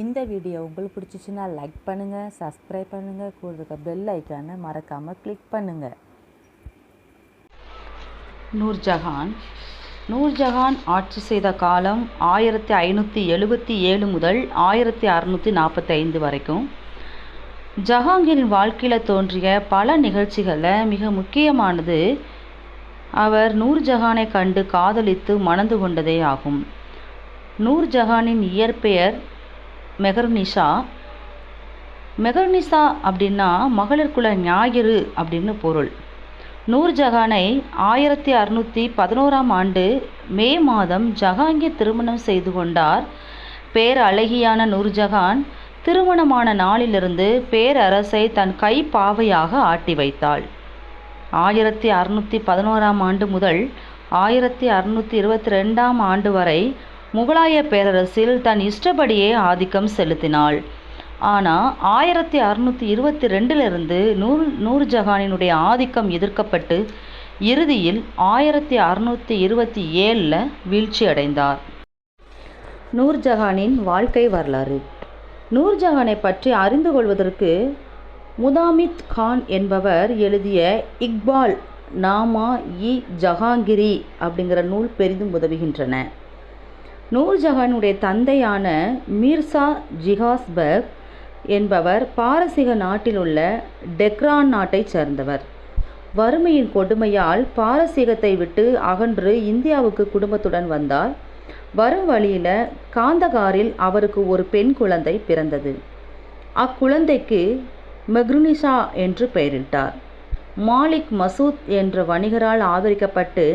இந்த வீடியோ உங்களுக்கு பிடிச்சிச்சின்னா லைக் பண்ணுங்கள் சப்ஸ்கிரைப் பண்ணுங்கள் கூட இருக்க பெல் ஐக்கானை மறக்காமல் கிளிக் பண்ணுங்கள் நூர்ஜஹான். நூர்ஜஹான் ஆட்சி செய்த காலம் ஆயிரத்தி ஐநூற்றி எழுபத்தி ஏழு முதல் ஆயிரத்தி அறநூற்றி நாற்பத்தி ஐந்து வரைக்கும். ஜஹாங்கீரின் வாழ்க்கையில் தோன்றிய பல நிகழ்ச்சிகளில் மிக முக்கியமானது அவர் நூர்ஜஹானை கண்டு காதலித்து மணந்து கொண்டதே ஆகும். நூர்ஜஹானின் இயற்பெயர் மெகர்னிஷா. மெகர்னிசா அப்படின்னா மகளிர் குல ஞாயிறு அப்படின்னு பொருள். நூர்ஜஹானை ஆயிரத்தி அறுநூற்றி பதினோராம் ஆண்டு மே மாதம் ஜஹாங்கீர் திருமணம் செய்து கொண்டார். பேரழகியான நூர்ஜஹான் திருமணமான நாளிலிருந்து பேரரசை தன் கை பாவையாக ஆட்டி வைத்தாள். ஆயிரத்தி அறுநூற்றி பதினோராம் ஆண்டு முதல் ஆயிரத்தி அறுநூற்றி இருபத்தி ரெண்டாம் ஆண்டு வரை முகலாய பேரரசில் தன் இஷ்டப்படியே ஆதிக்கம் செலுத்தினாள். ஆனால் ஆயிரத்தி அறுநூற்றி இருபத்தி ரெண்டிலிருந்து நூர் நூர்ஜஹானினுடைய ஆதிக்கம் எதிர்க்கப்பட்டு இறுதியில் ஆயிரத்தி அறுநூற்றி இருபத்தி ஏழில் வீழ்ச்சி அடைந்தார். நூர்ஜஹானின் வாழ்க்கை வரலாறு. நூர்ஜஹானை பற்றி அறிந்து கொள்வதற்கு முதாமித் கான் என்பவர் எழுதிய இக்பால் நாமா இ ஜஹாங்கிரி அப்படிங்கிற நூல் பெரிதும் உதவுகின்றன. நூர்ஜஹானுடைய தந்தையான மீர்சா ஜிஹாஸ்பர்க் என்பவர் பாரசீக நாட்டில் உள்ள டெக்ரான் நாட்டைச் சேர்ந்தவர். வறுமையின் கொடுமையால் பாரசீகத்தை விட்டு அகன்று இந்தியாவுக்கு குடும்பத்துடன் வந்தார். வரும் வழியில் காந்தகாரில் அவருக்கு ஒரு பெண் குழந்தை பிறந்தது. அக்குழந்தைக்கு மெக்ருனிஷா என்று பெயரிட்டார். மாலிக் மசூத் என்ற வணிகரால் ஆதரிக்கப்பட்டு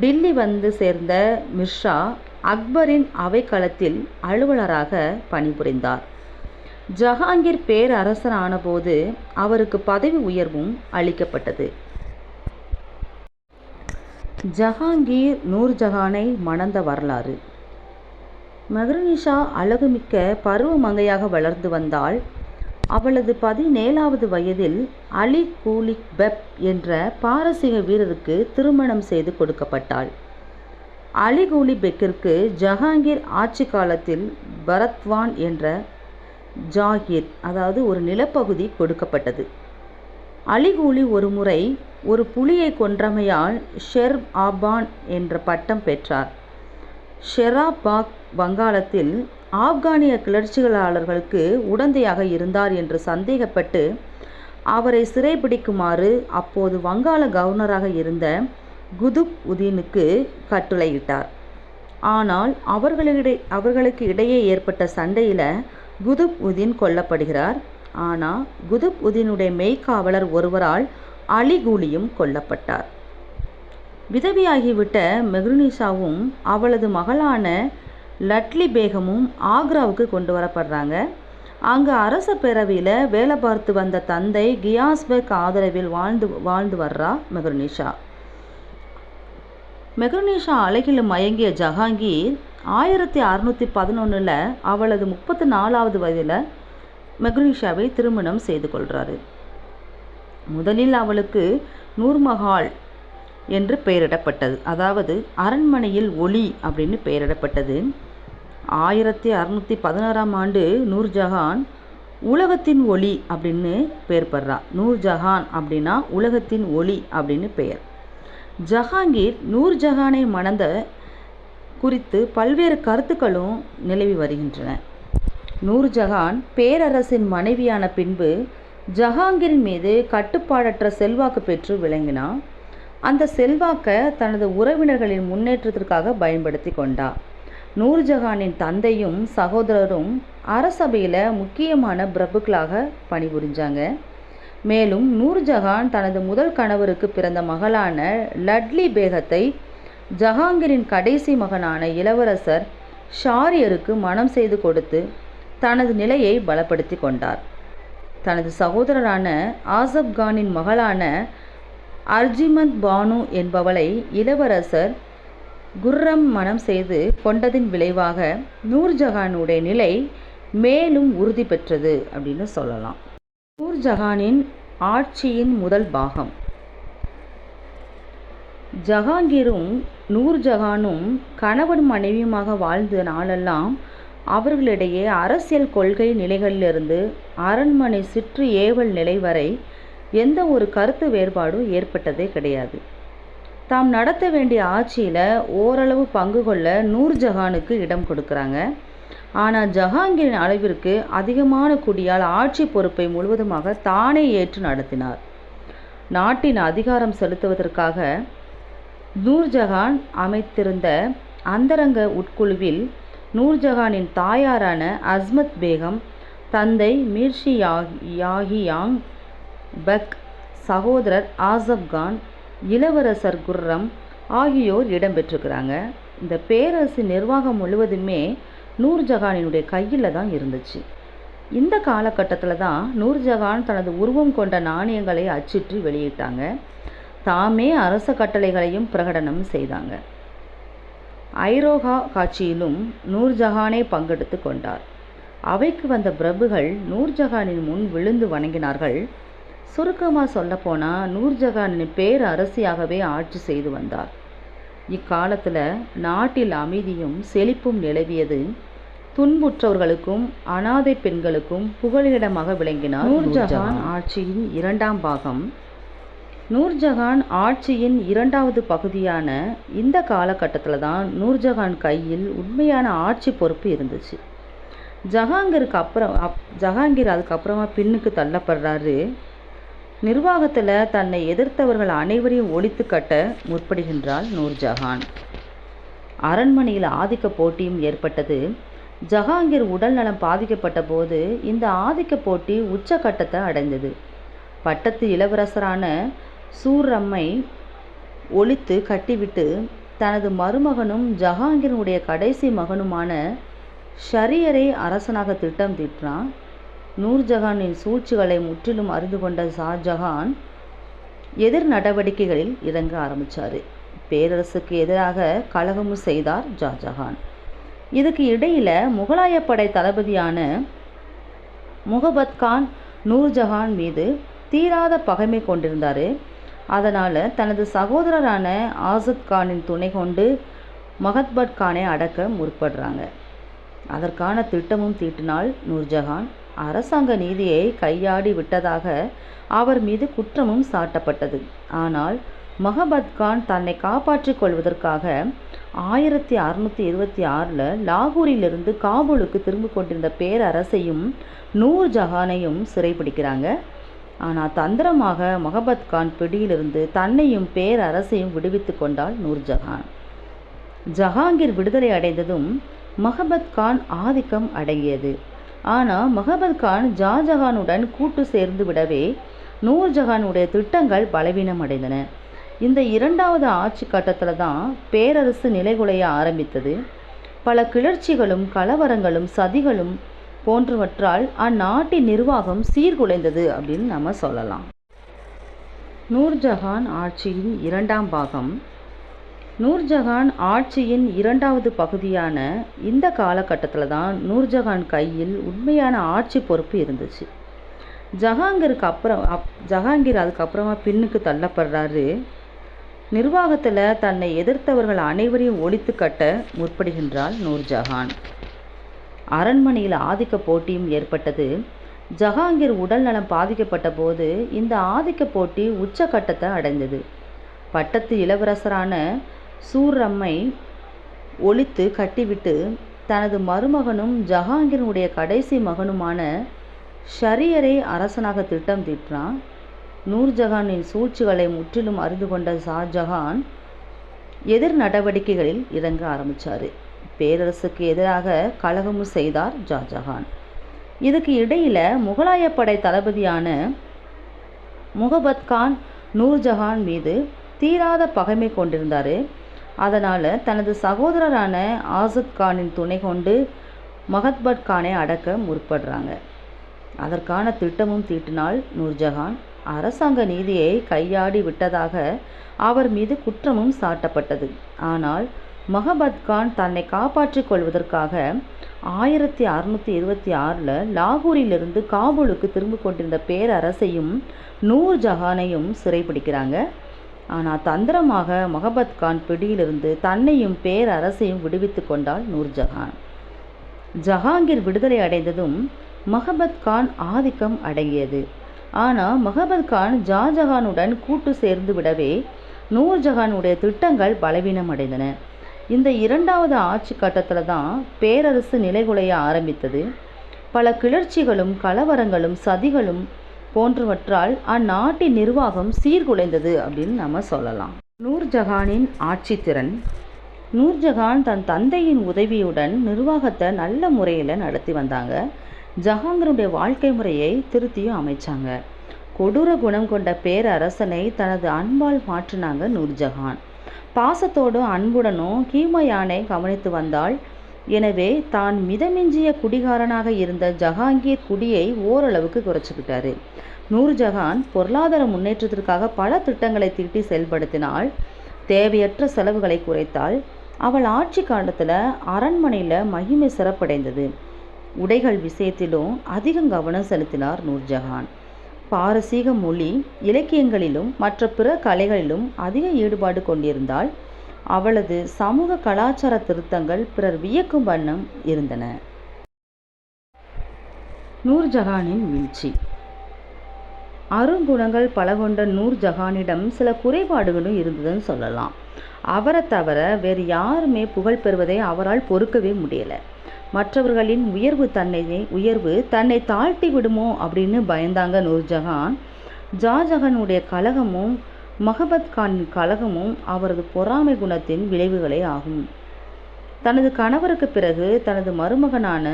டில்லி வந்து சேர்ந்த மிர்ஷா அக்பரின் அவைக்களத்தில் அலுவலராக பணிபுரிந்தார். ஜஹாங்கீர் பேரரசரான போது அவருக்கு பதவி உயர்வும் அளிக்கப்பட்டது. ஜஹாங்கீர் நூர்ஜஹானை மணந்த வரலாறு. மகரனிஷா அழகுமிக்க பருவமங்கையாக வளர்ந்து வந்தாள் அவளது பதினேழாவது வயதில் அலி கூலிக் பெப் என்ற பாரசீக வீரருக்கு திருமணம் செய்து கொடுக்கப்பட்டாள். அலிகூலி பெக்கிற்கு ஜஹாங்கீர் ஆட்சி காலத்தில் பரத்வான் என்ற ஜாகீர் அதாவது ஒரு நிலப்பகுதி கொடுக்கப்பட்டது. அலிகூலி ஒரு முறை ஒரு புலியை கொன்றமையால் ஷெர் ஆபான் என்ற பட்டம் பெற்றார். ஷெராபாக் வங்காளத்தில் ஆப்கானிய கிளர்ச்சிகளாளர்களுக்கு உடந்தையாக இருந்தார் என்று சந்தேகப்பட்டு அவரை சிறைபிடிக்குமாறு அப்போது வங்காள கவர்னராக இருந்த குதுப் உதீனுக்கு கட்டளையிட்டார். ஆனால் அவர்களிடை அவர்களுக்கு இடையே ஏற்பட்ட சண்டையில் குதுப் உதீன் கொல்லப்படுகிறார். ஆனால் குதுப் உதீனுடைய மெய்க்காவலர் ஒருவரால் அலிகூலியும் கொல்லப்பட்டார். விதவியாகிவிட்ட மெஹ்ருனிஷாவும் அவளது மகளான லட்லி பேகமும் ஆக்ராவுக்கு கொண்டு வரப்படுறாங்க. அங்கே அரச பேரவையில் வேலை பார்த்து வந்த தந்தை கியாஸ்பெக் ஆதரவில் வாழ்ந்து வாழ்ந்து வர்றா மெஹ்ருனிஷா மெக்ருனிஷா அழகில் மயங்கிய ஜஹாங்கீர் ஆயிரத்தி அறுநூற்றி பதினொன்றில் அவளது முப்பத்தி நாலாவது வயதில் மெக்ருனிஷாவை திருமணம் செய்து கொள்கிறாரு முதலில் அவளுக்கு நூர்மஹால் என்று பெயரிடப்பட்டது. அதாவது அரண்மனையில் ஒளி அப்படின்னு பெயரிடப்பட்டது. ஆயிரத்தி அறுநூற்றி பதினாறாம் ஆண்டு நூர்ஜஹான் உலகத்தின் ஒளி அப்படின்னு பெயர் பெறா நூர்ஜஹான் அப்படின்னா உலகத்தின் ஒளி அப்படின்னு பெயர். ஜஹாங்கீர் நூர்ஜஹானை மணந்த குறித்து பல்வேறு கருத்துக்களும் நிலவி வருகின்றன. நூர்ஜஹான் பேரரசின் மனைவியான பின்பு ஜஹாங்கீரின் மீது கட்டுப்பாடற்ற செல்வாக்கு பெற்று விளங்கினான் அந்த செல்வாக்கை தனது உறவினர்களின் முன்னேற்றத்திற்காக பயன்படுத்தி கொண்டார். நூர்ஜஹானின் தந்தையும் சகோதரரும் அரசபையில் முக்கியமான பிரபுக்களாக பணிபுரிஞ்சாங்க. மேலும் நூர்ஜஹான் தனது முதல் கணவருக்கு பிறந்த மகளான லட்லி பேகத்தை ஜஹாங்கிரின் கடைசி மகனான இளவரசர் ஷாரியருக்கு மனம் செய்து கொடுத்து தனது நிலையை பலப்படுத்தி கொண்டார். தனது சகோதரரான ஆசப் கானின் மகளான அர்ஜிமந்த் பானு என்பவளை இளவரசர் குர்ரம் மனம் செய்து கொண்டதின் விளைவாக நூர்ஜஹானுடைய நிலை மேலும் உறுதி பெற்றது அப்படின்னு சொல்லலாம். நூர்ஜஹானின் ஆட்சியின் முதல் பாகம். ஜஹாங்கீரும் நூர்ஜஹானும் கணவன் மனைவியுமாக வாழ்ந்த நாளெல்லாம் அவர்களிடையே அரசியல் கொள்கை நிலைகளிலிருந்து அரண்மனை சிற்று ஏவல் நிலை வரை எந்த ஒரு கருத்து வேறுபாடும் ஏற்பட்டதே கிடையாது. தாம் நடத்த வேண்டிய ஆட்சியில் ஓரளவு பங்கு கொள்ள நூர்ஜஹானுக்கு இடம் கொடுக்குறாங்க. ஆனால் ஜஹாங்கீரின் அளவிற்கு அதிகமான குடியால் ஆட்சி பொறுப்பை முழுவதுமாக தானே ஏற்று நடத்தினார். நாட்டின் அதிகாரம் செலுத்துவதற்காக நூர்ஜஹான் அமைத்திருந்த அந்தரங்க உட்குழுவில் நூர்ஜஹானின் தாயாரான அஸ்மத் பேகம் தந்தை மிர்ஷி யாகியாங் பக் சகோதரர் ஆசப் கான் இளவரசர் குர்ரம் ஆகியோர் இடம்பெற்றிருக்கிறாங்க. இந்த பேரரசு நிர்வாகம் முழுவதுமே நூர்ஜஹானினுடைய கையில் தான் இருந்துச்சு. இந்த காலகட்டத்தில் தான் நூர்ஜஹான் தனது உருவம் கொண்ட நாணயங்களை அச்சிட்டு வெளியிட்டாங்க. தாமே அரச கட்டளைகளையும் பிரகடனம் செய்தாங்க. ஐரோகா காட்சியிலும் நூர்ஜஹானே பங்கெடுத்து கொண்டார். அவைக்கு வந்த பிரபுகள் நூர்ஜஹானின் முன் விழுந்து வணங்கினார்கள். சுருக்கமாக சொல்லப்போனால் நூர்ஜஹானின் பேர் அரசியாகவே ஆட்சி செய்து வந்தார். இக்காலத்தில் நாட்டில் அமைதியும் செழிப்பும் நிலவியது துன்புற்றவர்களுக்கும் அனாதை பெண்களுக்கும் புகலிடமாக விளங்கினார் நூர்ஜஹான் ஆட்சியின் இரண்டாம் பாகம். நூர்ஜஹான் ஆட்சியின் இரண்டாவது பகுதியான இந்த காலகட்டத்தில் தான் நூர்ஜஹான் கையில் உண்மையான ஆட்சி பொறுப்பு இருந்துச்சு. ஜஹாங்கீருக்கு அப்புறம் அப் ஜஹாங்கீர் அதுக்கப்புறமா பின்னுக்கு தள்ளப்படுறாரு. நிர்வாகத்தில் தன்னை எதிர்த்தவர்கள் அனைவரையும் ஒழித்து கட்ட முற்படுகின்றாள் நூர்ஜஹான் அரண்மனையில் ஆதிக்க போட்டியும் ஏற்பட்டது. ஜஹாங்கீர் உடல் நலம் பாதிக்கப்பட்ட போது இந்த ஆதிக்க போட்டி உச்சக்கட்டத்தை அடைந்தது. பட்டத்து இளவரசரான சூரம்மை ஒழித்து கட்டிவிட்டு தனது மருமகனும் ஜஹாங்கீரனுடைய கடைசி மகனுமான ஷரியரை அரசனாக திட்டம் தீட்டினான். நூர்ஜஹானின் சூழ்ச்சிகளை முற்றிலும் அறிந்து கொண்ட ஷாஜஹான் எதிர் நடவடிக்கைகளில் இறங்க ஆரம்பித்தார் பேரரசுக்கு எதிராக கழகமும் செய்தார் ஷாஜஹான். இதுக்கு இடையில் முகலாய படை தளபதியான முகபத் கான் நூர்ஜஹான் மீது தீராத பகைமை கொண்டிருந்தார். அதனால் தனது சகோதரரான ஆசத் கானின் துணை கொண்டு மகத்பட் கானை அடக்க முற்படுறாங்க. அதற்கான திட்டமும் தீட்டினால் நூர்ஜஹான் அரசாங்க நீதியை கையாடி விட்டதாக அவர் மீது குற்றமும் சாட்டப்பட்டது. ஆனால் மஹபத் கான் தன்னை காப்பாற்றிக் கொள்வதற்காக ஆயிரத்தி அறுநூற்றி இருபத்தி ஆறில் லாகூரிலிருந்து காபூலுக்கு திரும்ப கொண்டிருந்த பேரரசையும் நூர் ஜஹானையும் சிறைப்பிடிக்கிறாங்க ஆனால் தந்திரமாக மொஹபத் கான் பிடியிலிருந்து தன்னையும் பேரரசையும் விடுவித்து கொண்டாள் நூர்ஜஹான் ஜஹாங்கீர் விடுதலை அடைந்ததும் மொஹபத் கான் ஆதிக்கம் அடங்கியது. ஆனால் மொஹபத் கான் ஜாஜஹானுடன் கூட்டு சேர்ந்து விடவே நூர்ஜஹானுடைய திட்டங்கள் பலவீனம் அடைந்தன இந்த இரண்டாவது ஆட்சி கட்டத்தில் தான் பேரரசு நிலைகுலைய ஆரம்பித்தது. பல கிளர்ச்சிகளும் கலவரங்களும் சதிகளும் போன்றவற்றால் அந்நாட்டின் நிர்வாகம் சீர்குலைந்தது அப்படின்னு நம்ம சொல்லலாம். நூர்ஜஹான் ஆட்சியின் இரண்டாம் பாகம். நூர்ஜஹான் ஆட்சியின் இரண்டாவது பகுதியான இந்த காலகட்டத்தில் தான் நூர்ஜஹான் கையில் உண்மையான ஆட்சி பொறுப்பு இருந்துச்சு. ஜஹாங்கீருக்கு அப்புறம் அப் ஜஹாங்கீர் அதுக்கப்புறமா பின்னுக்கு தள்ளப்படுறாரு. நிர்வாகத்தில் தன்னை எதிர்த்தவர்கள் அனைவரையும் ஒழித்து கட்ட முற்படுகின்றாள் நூர்ஜஹான். அரண்மனையில் ஆதிக்க போட்டியும் ஏற்பட்டது. ஜஹாங்கீர் உடல் நலம் பாதிக்கப்பட்ட போது இந்த ஆதிக்க போட்டி உச்சக்கட்டத்தை அடைந்தது. பட்டத்து இளவரசரான சூரம்மை ஒழித்து கட்டிவிட்டு தனது மருமகனும் ஜஹாங்கீரனுடைய கடைசி மகனுமான ஷரியரை அரசனாக திட்டம் தீட்டினான். நூர்ஜஹானின் சூழ்ச்சிகளை முற்றிலும் அறிந்து கொண்ட ஷாஜஹான் எதிர் நடவடிக்கைகளில் இறங்க ஆரம்பித்தார் பேரரசுக்கு எதிராக கலகமும் செய்தார் ஷாஜஹான் இதுக்கு இடையில் முகலாய படை தளபதியான முகபத் கான் நூர்ஜஹான் மீது தீராத பகைமை கொண்டிருந்தார். அதனால் தனது சகோதரரான ஆசத் கானின் துணை கொண்டு மகத்பட் கானை அடக்க முற்படுறாங்க. அதற்கான திட்டமும் தீட்டினால் நூர்ஜஹான் அரசாங்க நீதியை கையாடி விட்டதாக அவர் மீது குற்றமும் சாட்டப்பட்டது. ஆனால் மஹபத் கான் தன்னை காப்பாற்றிக் கொள்வதற்காக ஆயிரத்தி அறுநூற்றி இருபத்தி ஆறில் லாகூரிலிருந்து காபூலுக்கு திரும்ப கொண்டிருந்த பேரரசையும் நூர் ஜஹானையும் சிறைப்பிடிக்கிறாங்க ஆனால் தந்திரமாக மொஹபத் கான் பிடியிலிருந்து தன்னையும் பேரரசையும் விடுவித்து கொண்டாள் நூர்ஜஹான் ஜஹாங்கீர் விடுதலை அடைந்ததும் மஹபத் கான் ஆதிக்கம் அடங்கியது. ஆனால் மஹபத் கான் ஜாஜஹானுடன் கூட்டு சேர்ந்து விடவே நூர்ஜஹானுடைய திட்டங்கள் பலவீனம் அடைந்தன இந்த இரண்டாவது ஆட்சி கட்டத்தில் தான் பேரரசு நிலைகுலைய ஆரம்பித்தது. பல கிளர்ச்சிகளும் கலவரங்களும் சதிகளும் போன்றவற்றால் அந்நாட்டின் நிர்வாகம் சீர்குலைந்தது அப்படின்னு நம்ம சொல்லலாம். நூர்ஜஹானின் ஆட்சித்திறன் நூர்ஜஹான் தன் தந்தையின் உதவியுடன் நிர்வாகத்தை நல்ல முறையில் நடத்தி வந்தாங்க. ஜஹாங்கருடைய வாழ்க்கை முறையை திருத்தியும் அமைச்சாங்க. கொடூர குணம் கொண்ட பேரரசனை தனது அன்பால் மாற்றினாங்க நூர்ஜஹான். பாசத்தோடும் அன்புடனும் கீமையானை கவனித்து வந்தாள். எனவே தான் மிதமிஞ்சிய குடிகாரனாக இருந்த ஜஹாங்கீர் குடியை ஓரளவுக்கு குறைச்சிக்கிட்டாரு. நூர்ஜஹான் பொருளாதார முன்னேற்றத்திற்காக பல திட்டங்களை தீட்டி செயல்படுத்தினாள். தேவையற்ற செலவுகளை குறைத்தாள். அவள் ஆட்சி காலத்தில் அரண்மனையில் மகிமை சிறப்படைந்தது. உடைகள் விஷயத்திலும் அதிகம் கவனம் செலுத்தினார் நூர்ஜஹான். பாரசீக மொழி இலக்கியங்களிலும் மற்ற பிற கலைகளிலும் அதிக ஈடுபாடு கொண்டிருந்தால் அவளது சமூக கலாச்சார திருத்தங்கள் பிறர் வியக்கும் வண்ணம் இருந்தன. நூர்ஜஹானின் வீழ்ச்சி. அருங்குணங்கள் பல கொண்ட நூர்ஜஹானிடம் சில குறைபாடுகளும் இருந்ததுன்னு சொல்லலாம். அவரை தவிர வேறு யாருமே புகழ் பெறுவதை அவரால் பொறுக்கவே முடியலை. மற்றவர்களின் உயர்வு தன்னை உயர்வு தன்னை தாழ்த்தி விடுமோ அப்படின்னு பயந்தாங்க நூர்ஜஹான். ஷாஜஹானுடைய கலகமும் மஹபத் கானின் கலகமும் அவரது பொறாமை குணத்தின் விளைவுகளே ஆகும். தனது கணவருக்கு பிறகு தனது மருமகனான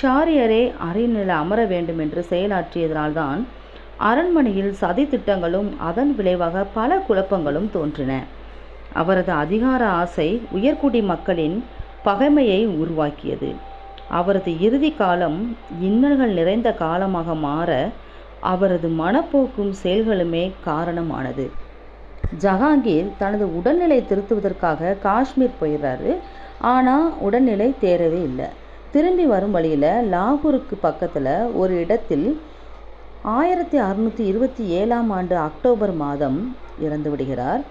ஷாரியரே அரியணையில் அமர வேண்டும் என்று செயலாற்றியதனால்தான் அரண்மனையில் சதி திட்டங்களும் அதன் விளைவாக பல குழப்பங்களும் தோன்றின. அவரது அதிகார ஆசை உயர்குடி மக்களின் பகைமையை உருவாக்கியது. அவரது இறுதி காலம் இன்னல்கள் நிறைந்த காலமாக மாற அவரது மனப்போக்கும் செயல்களுமே காரணமானது. ஜஹாங்கீர் தனது உடல்நிலை திருத்துவதற்காக காஷ்மீர் போயிடுறாரு ஆனால் உடல்நிலை தேரவே இல்லை. திரும்பி வரும் வழியில் லாகூருக்கு பக்கத்தில் ஒரு இடத்தில் ஆயிரத்தி அறுநூற்றி இருபத்தி ஏழாம் ஆண்டு அக்டோபர் மாதம் இறந்து விடுகிறார்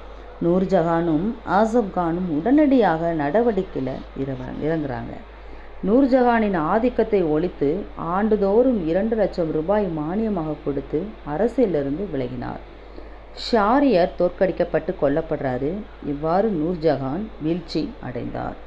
நூர்ஜஹானும் ஆசப் கானும் உடனடியாக நடவடிக்கையில் இரவ இறங்குறாங்க. நூர்ஜஹானின் ஆதிக்கத்தை ஒழித்து ஆண்டுதோறும் இரண்டு லட்சம் ரூபாய் மானியமாக கொடுத்து அரசியலிருந்து விலகினார். ஷாரியர் தோற்கடிக்கப்பட்டு கொல்லப்படுறாரு. இவ்வாறு நூர்ஜஹான் வீழ்ச்சி அடைந்தார்.